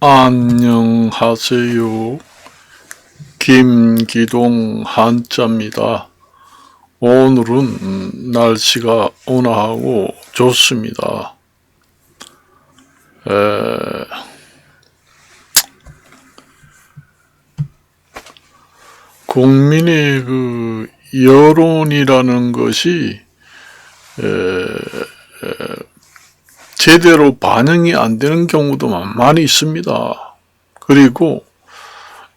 안녕하세요. 김기동 한자입니다. 오늘은 음, 날씨가 온화하고 좋습니다. 에... 국민의 그 여론이라는 것이 에, 에, 제대로 반영이 안 되는 경우도 많이 있습니다. 그리고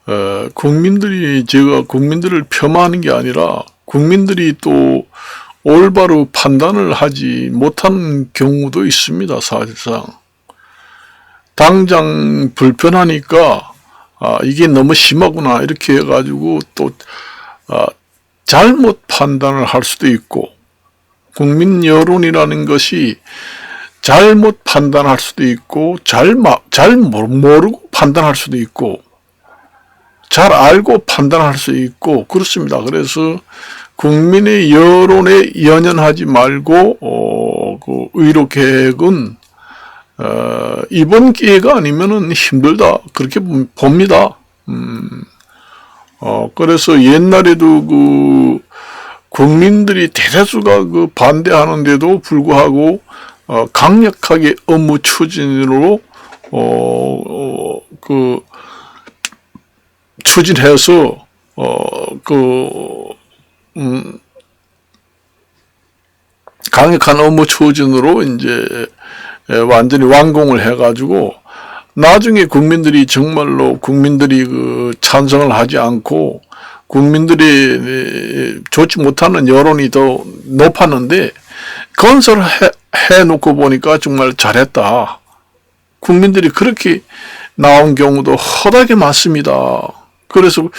에, 국민들이 제가 국민들을 폄하하는 게 아니라 국민들이 또 올바로 판단을 하지 못하는 경우도 있습니다. 사실상 당장 불편하니까 아, 이게 너무 심하구나 이렇게 해가지고 또 아, 잘못 판단을 할 수도 있고 국민 여론이라는 것이 잘못 판단할 수도 있고 잘, 잘 모르고 판단할 수도 있고 잘 알고 판단할 수 있고 그렇습니다. 그래서 국민의 여론에 연연하지 말고 어, 그 의료 계획은 어, 이번 기회가 아니면은 힘들다 그렇게 봅니다. 음, 어, 그래서 옛날에도 그 국민들이 대다수가 그 반대하는데도 불구하고 어, 강력하게 업무 추진으로 어, 어, 그 추진해서 어그 음, 강력한 업무 추진으로 이제 완전히 완공을 해가지고 나중에 국민들이 정말로 국민들이 그 찬성을 하지 않고 국민들이 좋지 못하는 여론이 더 높았는데 건설해 해놓고 보니까 정말 잘했다. 국민들이 그렇게 나온 경우도 허다하게 많습니다. 그래서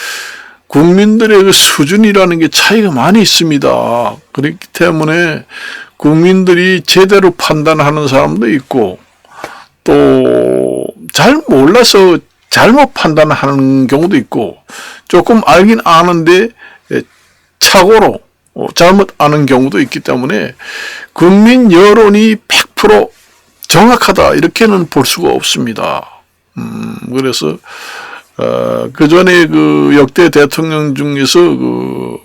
국민들의 그 수준이라는 게 차이가 많이 있습니다. 그렇기 때문에 국민들이 제대로 판단하는 사람도 있고 또 잘 몰라서 잘못 판단하는 경우도 있고 조금 알긴 아는데 착오로 어, 잘못 아는 경우도 있기 때문에 국민 여론이 100% 정확하다 이렇게는 볼 수가 없습니다. 음, 그래서 어, 그 전에 그 역대 대통령 중에서 그,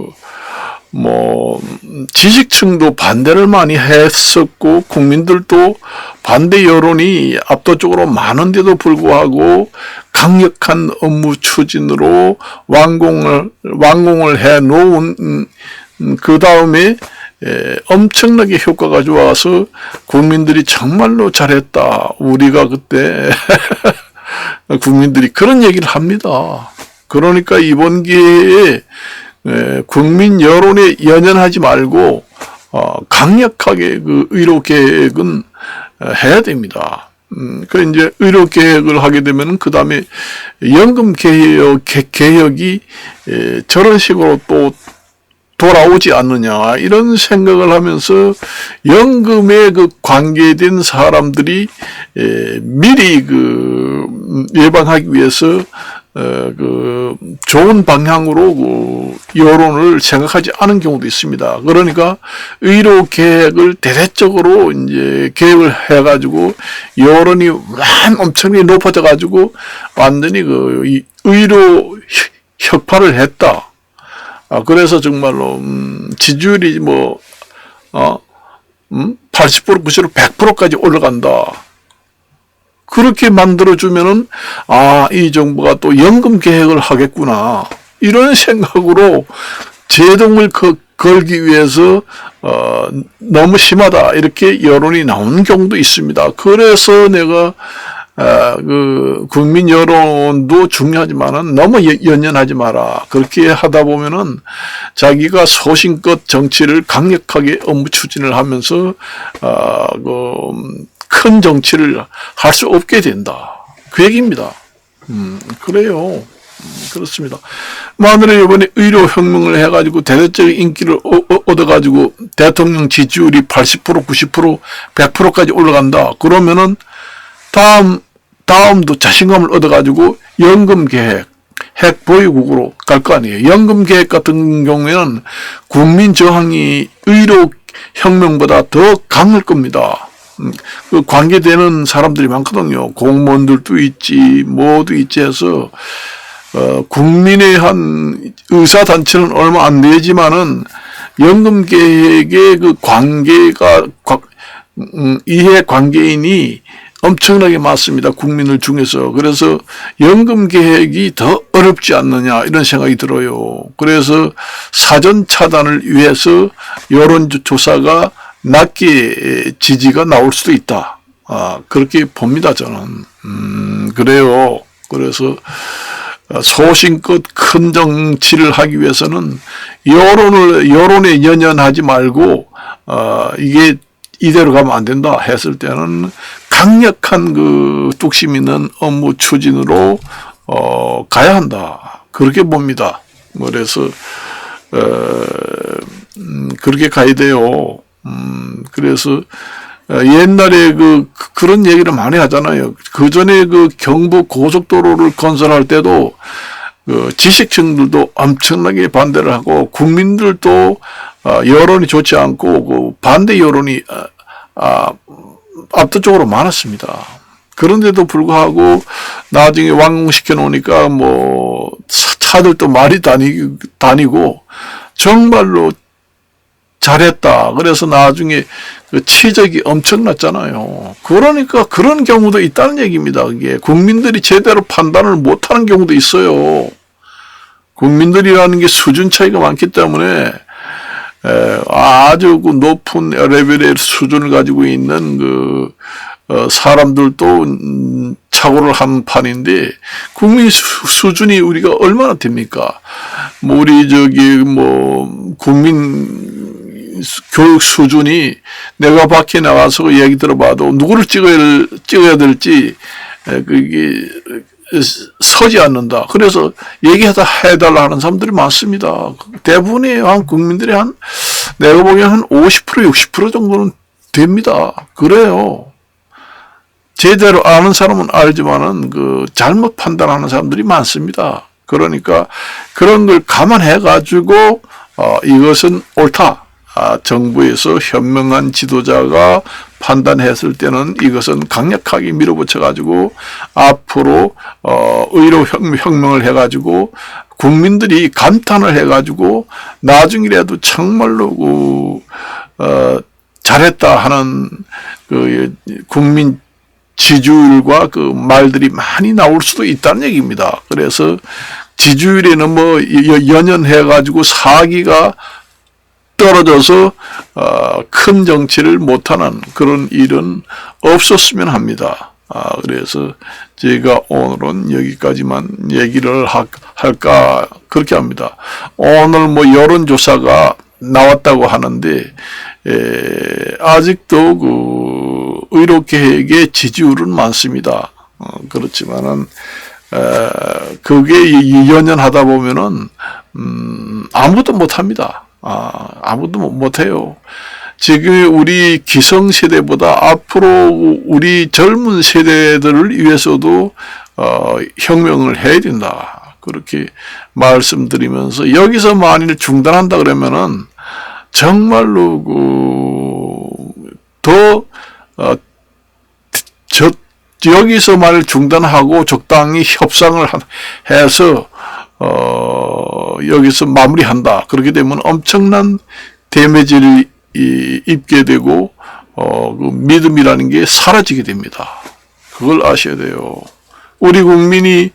뭐, 지식층도 반대를 많이 했었고, 국민들도 반대 여론이 압도적으로 많은데도 불구하고, 강력한 업무 추진으로 완공을, 완공을 해 놓은, 음, 그 다음에, 엄청나게 효과가 좋아서 국민들이 정말로 잘했다. 우리가 그때 국민들이 그런 얘기를 합니다. 그러니까 이번 기회에 국민 여론에 연연하지 말고 어, 강력하게 그 의료 계획은 해야 됩니다. 음, 그 이제 의료 계획을 하게 되면 그 다음에 연금 개혁 개혁이 저런 식으로 또 돌아오지 않느냐 이런 생각을 하면서 연금에 그 관계된 사람들이 미리 그 예방하기 위해서 어, 그 좋은 방향으로 그 여론을 생각하지 않은 경우도 있습니다. 그러니까 의료 계획을 대대적으로 이제 계획을 해가지고 여론이 완 엄청나게 높아져 가지고 완전히 그 의료 혁파를 했다. 아, 그래서 정말로, 음, 지지율이 뭐, 어, 음, 80% 90% 100%까지 올라간다. 그렇게 만들어주면은, 아, 이 정부가 또 연금 계획을 하겠구나. 이런 생각으로 제동을 그, 걸기 위해서, 어, 너무 심하다. 이렇게 여론이 나오는 경우도 있습니다. 그래서 내가, 어, 그 국민 여론도 중요하지만은 너무 연연하지 마라. 그렇게 하다 보면은 자기가 소신껏 정치를 강력하게 업무 추진을 하면서 어, 그큰 정치를 할 수 없게 된다. 그 얘기입니다. 음, 그래요. 음, 그렇습니다. 마늘에 이번에 의료 혁명을 해가지고 대대적인 인기를 얻어가지고 대통령 지지율이 80% 90% 100%까지 올라간다. 그러면은 다음 다음도 자신감을 얻어가지고 연금 계획, 핵 보유국으로 갈 거 아니에요. 연금 계획 같은 경우에는 국민 저항이 의료 혁명보다 더 강할 겁니다. 음, 그 관계되는 사람들이 많거든요. 공무원들도 있지, 뭐도 있지 해서, 어, 국민의 한 의사단체는 얼마 안 되지만은 연금 계획의 그 관계가, 과- 음, 이해 관계인이 엄청나게 많습니다. 국민들 중에서. 그래서 연금 계획이 더 어렵지 않느냐 이런 생각이 들어요. 그래서 사전 차단을 위해서 여론조사가 낮게 지지가 나올 수도 있다. 아, 그렇게 봅니다, 저는. 음, 그래요. 그래서 어, 소신껏 큰 정치를 하기 위해서는 여론을 여론에 연연하지 말고 어, 이게 이대로 가면 안 된다 했을 때는 강력한 그 뚝심 있는 업무 추진으로 어, 가야 한다 그렇게 봅니다. 그래서 어, 음, 그렇게 가야 돼요. 음, 그래서 어, 옛날에 그 그- 그런 얘기를 많이 하잖아요. 그 전에 그 경부 고속도로를 건설할 때도 그 지식층들도 엄청나게 반대를 하고 국민들도 어, 여론이 좋지 않고 그 반대 여론이 아, 아, 압도적으로 많았습니다. 그런데도 불구하고 나중에 완공시켜 놓으니까 뭐 차- 차들도 많이 다니, 다니고 정말로 잘했다. 그래서 나중에 그 치적이 엄청났잖아요. 그러니까 그런 경우도 있다는 얘기입니다. 그게 국민들이 제대로 판단을 못하는 경우도 있어요. 국민들이라는 게 수준 차이가 많기 때문에 에, 아주 그 높은 레벨의 수준을 가지고 있는 그 어, 사람들도 음, 착오를 한 판인데 국민 수, 수준이 우리가 얼마나 됩니까? 뭐 우리 저기 뭐 국민 수- 교육 수준이 내가 밖에 나가서 얘기 들어봐도 누구를 찍어야, 찍어야 될지 에, 그게 서지 않는다. 그래서 얘기하다 해달라 하는 사람들이 많습니다. 대부분의 한 국민들이 한 내가 보기엔 한 50% 60% 정도는 됩니다. 그래요. 제대로 아는 사람은 알지만은 그 잘못 판단하는 사람들이 많습니다. 그러니까 그런 걸 감안해 가지고 어 이것은 옳다. 아, 정부에서 현명한 지도자가 판단했을 때는 이것은 강력하게 밀어붙여 가지고 앞으로 어 의료 혁- 혁명을 해 가지고 국민들이 감탄을 해 가지고 나중이라도 정말로 그, 어, 잘했다 하는 그 국민 지지율과 그 말들이 많이 나올 수도 있다는 얘기입니다. 그래서 지지율에는 뭐 여- 연연해 가지고 사기가 떨어져서 어, 큰 정치를 못하는 그런 일은 없었으면 합니다. 아, 그래서 제가 오늘은 여기까지만 얘기를 하, 할까 그렇게 합니다. 오늘 뭐 여론조사가 나왔다고 하는데 에, 아직도 그 의료계획의 지지율은 많습니다. 어, 그렇지만은 에, 그게 이- 연연하다 보면은 음, 아무도 못합니다. 아, 아무도 못- 못해요. 지금 우리 기성세대보다 앞으로 우리 젊은 세대들을 위해서도 어, 혁명을 해야 된다. 그렇게 말씀드리면서 여기서 만일 중단한다 그러면은 정말로 그더 어, 저 여기서 만일 중단하고 적당히 협상을 한- 해서 어 여기서 마무리한다. 그렇게 되면 엄청난 데미지를 이- 입게 되고 어 그 믿음이라는 게 사라지게 됩니다. 그걸 아셔야 돼요. 우리 국민이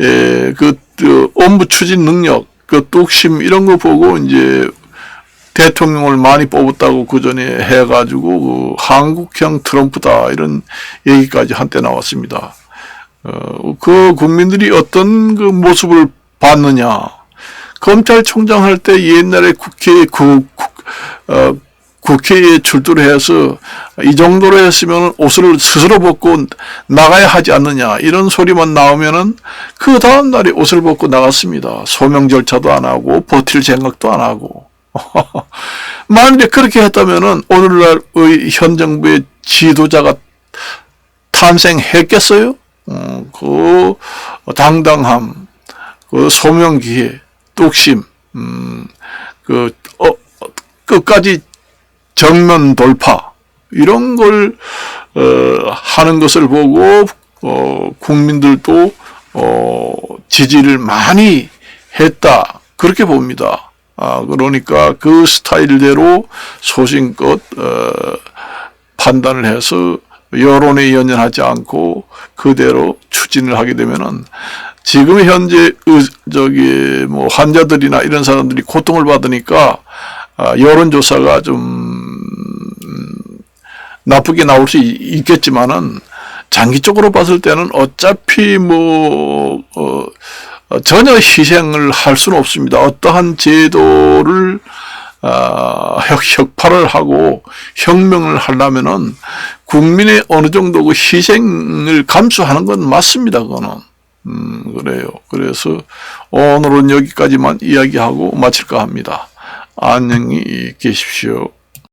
에 그 그 업무 추진 능력, 그 뚝심 이런 거 보고 이제 대통령을 많이 뽑았다고 그 전에 해가지고 그 한국형 트럼프다 이런 얘기까지 한때 나왔습니다. 어, 그 국민들이 어떤 그 모습을 봤느냐. 검찰총장 할 때 옛날에 국회 국, 국, 어, 국회에 출두를 해서 이 정도로 했으면 옷을 스스로 벗고 나가야 하지 않느냐 이런 소리만 나오면은 그 다음 날에 옷을 벗고 나갔습니다. 소명 절차도 안 하고 버틸 생각도 안 하고 만일에 그렇게 했다면은 오늘날의 현 정부의 지도자가 탄생했겠어요? 어, 그 당당함, 그 소명기회, 뚝심, 음, 그 어, 끝까지 정면 돌파 이런 걸 어, 하는 것을 보고 어, 국민들도 어, 지지를 많이 했다 그렇게 봅니다. 아 그러니까 그 스타일대로 소신껏 어, 판단을 해서 여론에 연연하지 않고 그대로 추진을 하게 되면은 지금 현재 의, 저기 뭐 환자들이나 이런 사람들이 고통을 받으니까 아, 여론조사가 좀 음, 나쁘게 나올 수 있- 있겠지만은 장기적으로 봤을 때는 어차피 뭐 어, 어, 전혀 희생을 할 수는 없습니다. 어떠한 제도를 아, 혁, 혁파를 하고 혁명을 하려면은 국민의 어느 정도 그 희생을 감수하는 건 맞습니다. 그거는. 음, 그래요. 그래서 오늘은 여기까지만 이야기하고 마칠까 합니다. 안녕히 계십시오.